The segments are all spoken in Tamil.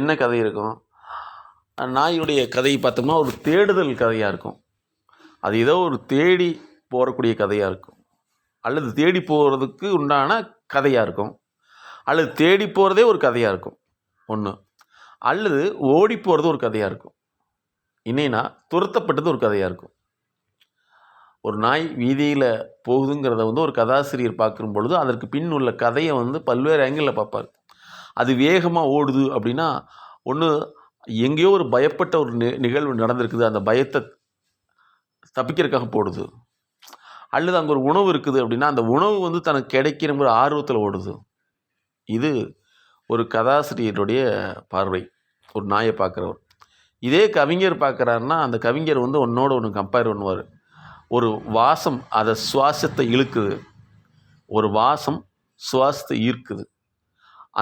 என்ன கதை இருக்கும்? நாயுடைய கதை பார்த்தோம்னா ஒரு தேடுதல் கதையாக இருக்கும். அது ஏதோ ஒரு தேடி போகக்கூடிய கதையாக இருக்கும். அல்லது தேடி போகிறதுக்கு உண்டான கதையாக இருக்கும். அல்லது தேடி போகிறதே ஒரு கதையாக இருக்கும். ஒன்று அல்லது ஓடி போகிறது ஒரு கதையாக இருக்கும். இல்லைன்னா துரத்தப்பட்டது ஒரு கதையாக இருக்கும். ஒரு நாய் வீதியில் போகுதுங்கிறத வந்து ஒரு கதாசிரியர் பார்க்கும் பொழுது அதற்கு பின் உள்ள கதையை வந்து பல்வேறு ஆங்கிளில் பார்ப்பார். அது வேகமாக ஓடுது அப்படின்னா ஒன்று எங்கேயோ ஒரு பயப்பட்ட ஒரு நி நிகழ்வு நடந்திருக்குது. அந்த பயத்தை தப்பிக்கிறதுக்காக போடுது. அல்லது அங்கே ஒரு உணவு இருக்குது அப்படின்னா அந்த உணவு வந்து தனக்கு கிடைக்கிறங்கிற ஆர்வத்தில் ஓடுது. இது ஒரு கதாசிரியருடைய பார்வை. ஒரு நாயை பார்க்குறவர். இதே கவிஞர் பார்க்குறாருன்னா அந்த கவிஞர் வந்து ஒன்னோட ஒன்று கம்பேர் பண்ணுவார். ஒரு வாசம் அதை சுவாசத்தை இழுக்குது. ஒரு வாசம் சுவாசத்தை ஈர்க்குது.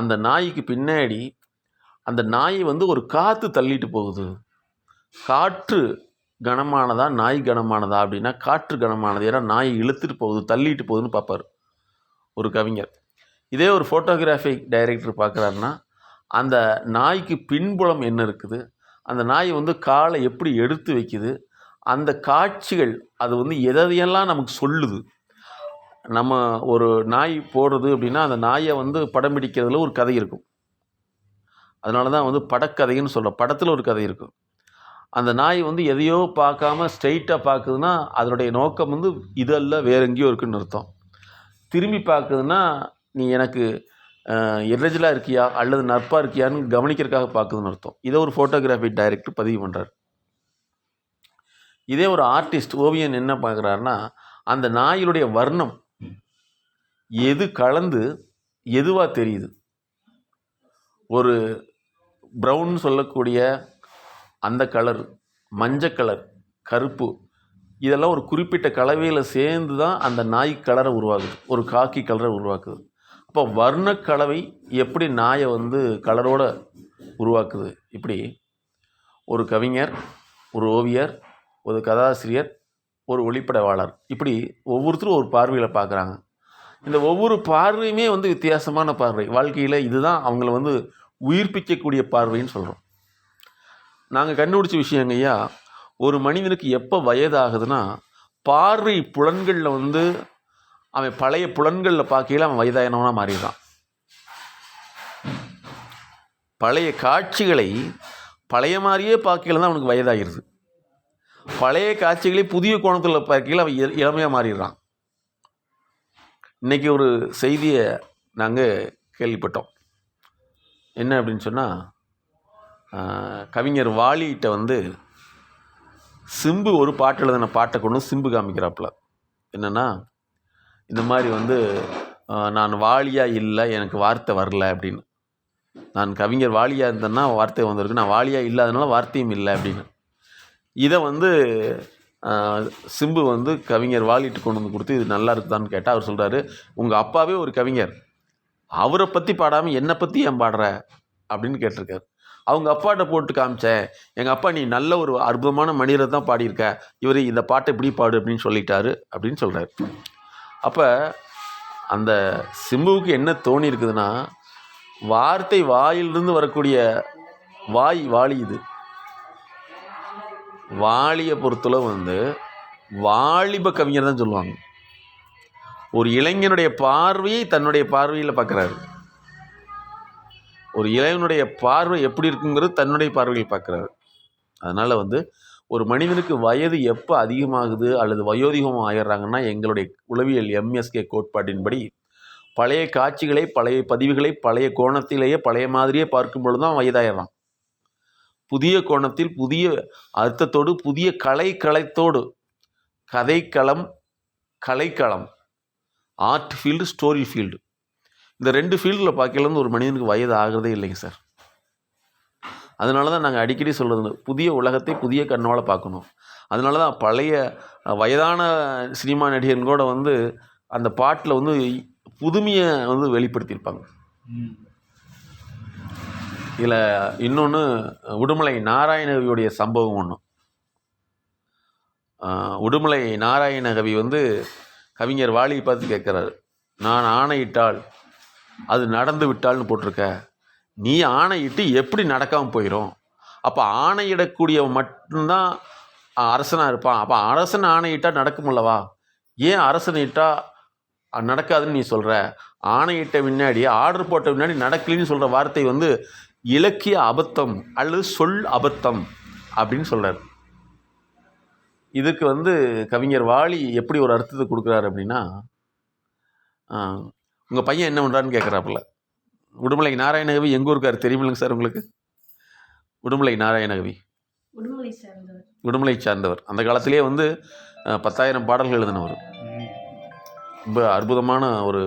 அந்த நாய்க்கு பின்னாடி அந்த நாயை வந்து ஒரு காற்று தள்ளிட்டு போகுது. காற்று கனமானதா நாய் கனமானதா அப்படின்னா காற்று கனமானது. ஏன்னா நாய் இழுத்துட்டு போகுது தள்ளிட்டு போகுதுன்னு பார்ப்பார் ஒரு கவிஞர். இதே ஒரு ஃபோட்டோகிராஃபி டைரக்டர் பார்க்குறாருன்னா அந்த நாய்க்கு பின்புலம் என்ன இருக்குது? அந்த நாய் வந்து காலை எப்படி எடுத்து வைக்குது? அந்த காட்சிகள் அது வந்து எதையெல்லாம் நமக்கு சொல்லுது? நம்ம ஒரு நாய் போடுறது அப்படின்னா அந்த நாயை வந்து படம் பிடிக்கிறதுல ஒரு கதை இருக்கும். அதனால தான் வந்து படக்கதைன்னு சொல்கிறோம் படத்தில் ஒரு கதை இருக்கும். அந்த நாய் வந்து எதையோ பார்க்காம ஸ்ட்ரெயிட்டாக பார்க்குதுன்னா அதனுடைய நோக்கம் வந்து இதெல்லாம் வேற எங்கேயோ இருக்குன்னு அர்த்தம். திரும்பி பார்க்குதுன்னா நீ எனக்கு எரஜலாக இருக்கியா? அல்லது நட்பாக இருக்கியான்னு கவனிக்கிறதுக்காக பார்க்குதுன்னு அர்த்தம். இதை ஒரு ஃபோட்டோகிராஃபி டைரக்டர் பதிவு பண்ணுறார் இதே ஒரு ஆர்டிஸ்ட் ஓவியன் என்ன பார்க்குறாருன்னா அந்த நாயினுடைய வர்ணம் எது கலந்து எதுவாக தெரியுது? ஒரு ப்ரௌன் சொல்லக்கூடிய அந்த கலர் மஞ்சள் கலர் கருப்பு இதெல்லாம் ஒரு குறிப்பிட்ட கலவையில் சேர்ந்து தான் அந்த நாய் கலரை உருவாக்குது. ஒரு காக்கி கலரை உருவாக்குது. அப்போ வர்ண கலவை எப்படி நாயை வந்து கலரோட உருவாக்குது? இப்படி ஒரு கவிஞர் ஒரு ஓவியர் ஒரு கதாசிரியர் ஒரு ஒளிப்படவாளர் இப்படி ஒவ்வொருத்தரும் ஒரு பார்வையில் பார்க்குறாங்க. இந்த ஒவ்வொரு பார்வையுமே வந்து வித்தியாசமான பார்வை. வாழ்க்கையில் இதுதான் அவங்கள வந்து உயிர்ப்பிக்கக்கூடிய பார்வைன்னு சொல்கிறோம் நாங்கள் கண்டுபிடிச்ச விஷயங்க ஐயா ஒரு மனிதனுக்கு எப்போ வயதாகுதுன்னா பார்வை புலன்களில் வந்து அவன் பழைய புலன்களில் பார்க்கையில் அவன் வயதாயினவனாக மாறிடுறான். பழைய காட்சிகளை பழைய மாதிரியே பார்க்கையில் தான் அவனுக்கு வயதாகிடுது பழைய காட்சிகளை புதிய கோணத்தில் பார்க்கையில் அவன் இளமையாக மாறிடுறான். இன்றைக்கி ஒரு செய்தியை நாங்கள் கேள்விப்பட்டோம். என்ன அப்படின்னு சொன்னால் கவிஞர் வாலிகிட்ட வந்து சிம்பு ஒரு பாட்டு எழுதின பாட்டை கொண்டு சிம்பு காமிக்கிறாப்புல. என்னென்னா இந்த மாதிரி வந்து நான் வாலியாக இல்லை எனக்கு வார்த்தை வரல அப்படின்னு. நான் கவிஞர் வாலியாக இருந்தேன்னா வார்த்தை வந்திருக்கு. நான் வாலியாக இல்லாதனால வார்த்தையும் இல்லை அப்படின்னு. இதை வந்து சிம்பு வந்து கவிஞர் வாலிட்டு கொண்டு வந்து கொடுத்து இது நல்லா இருக்குதான்னு கேட்டால் அவர் சொல்கிறாரு உங்கள் அப்பாவே ஒரு கவிஞர். அவரை பற்றி பாடாமல் என்னை பற்றி ஏன் பாடுற? அப்படின்னு கேட்டிருக்காரு. அவங்க அப்பாட்ட போட்டு காமிச்சேன். எங்கள் அப்பா நீ நல்ல ஒரு அற்புதமான மனிதரை தான் பாடியிருக்க. இவர் இந்த பாட்டை இப்படி பாடு அப்படின்னு சொல்லிட்டாரு அப்படின்னு சொல்கிறாரு அப்போ அந்த சிம்புவுக்கு என்ன தோணி இருக்குதுன்னா வார்த்தை வாயிலிருந்து வரக்கூடிய வாய் வாளி இது. வாலியை பொறுத்தளவு வந்து வாலிப கவிஞர் தான் சொல்லுவாங்க. ஒரு இளைஞனுடைய பார்வையை தன்னுடைய பார்வையில் பார்க்குறாரு ஒரு இளைஞனுடைய பார்வை எப்படி இருக்குங்கிறது தன்னுடைய பார்வையில் பார்க்குறாரு அதனால் வந்து ஒரு மனிதனுக்கு வயது எப்போ அதிகமாகுது அல்லது வயோதிகம் ஆயிடுறாங்கன்னா எங்களுடைய உளவியல் எம்எஸ்கே கோட்பாட்டின்படி பழைய காட்சிகளை பழைய பதிவுகளை பழைய கோணத்திலேயே பழைய மாதிரியே பார்க்கும் பொழுது தான் வயதாயிடுறான். புதிய கோணத்தில் புதிய அர்த்தத்தோடு புதிய கலை களத்தோடு கதைக்களம் கலைக்களம். ஆர்ட் ஃபீல்டு ஸ்டோரி ஃபீல்டு இந்த ரெண்டு ஃபீல்டில் பார்க்கல ஒரு மனிதனுக்கு வயது ஆகிறதே இல்லைங்க சார். அதனால தான் நாங்கள் அடிக்கடி சொல்கிறது புதிய உலகத்தை புதிய கண்ணோட பார்க்கணும். அதனால தான் பழைய வயதான சினிமா நடிகர்கள் கூட வந்து அந்த பாட்டில் வந்து புதுமையை வந்து வெளிப்படுத்தியிருப்பாங்க. இதில் இன்னொன்று உடுமலை நாராயணகவியுடைய சம்பவம் ஒன்று உடுமலை நாராயணகவி வந்து கவிஞர் வாலியை பார்த்து கேட்குறாரு நான் ஆணையிட்டால் அது நடந்து விட்டால்னு போட்டிருக்க. நீ ஆணையிட்டு எப்படி நடக்காமல் போயிடும் அப்போ ஆணையிடக்கூடியவன் மட்டும்தான் அரசனாக இருப்பான். அப்போ அரசன் ஆணையிட்டால் நடக்குமில்லவா ஏன் அரசனிட்டால் நடக்காதுன்னு நீ சொல்கிற ஆணையிட்ட முன்னாடி ஆர்டர் போட்ட முன்னாடி நடக்கலைன்னு சொல்கிற வார்த்தை வந்து இலக்கிய அபத்தம் அல்லது சொல் அபத்தம் அப்படின்னு சொல்கிறார் இதுக்கு வந்து கவிஞர் வாலி எப்படி ஒரு அர்த்தத்தை கொடுக்குறாரு அப்படின்னா உங்கள் பையன் என்ன பண்ணுறான்னு கேட்குறாப்புல உடுமலை நாராயணகவி எங்கள் ஊருக்கார் தெரியுமில்லைங்க சார் உங்களுக்கு? உடுமலை நாராயணகவி. உடுமலை சேர்ந்தவர். உடுமலை சார்ந்தவர். அந்த காலத்திலேயே வந்து பத்தாயிரம் பாடல்கள் எழுதினவர். ரொம்ப அற்புதமான ஒரு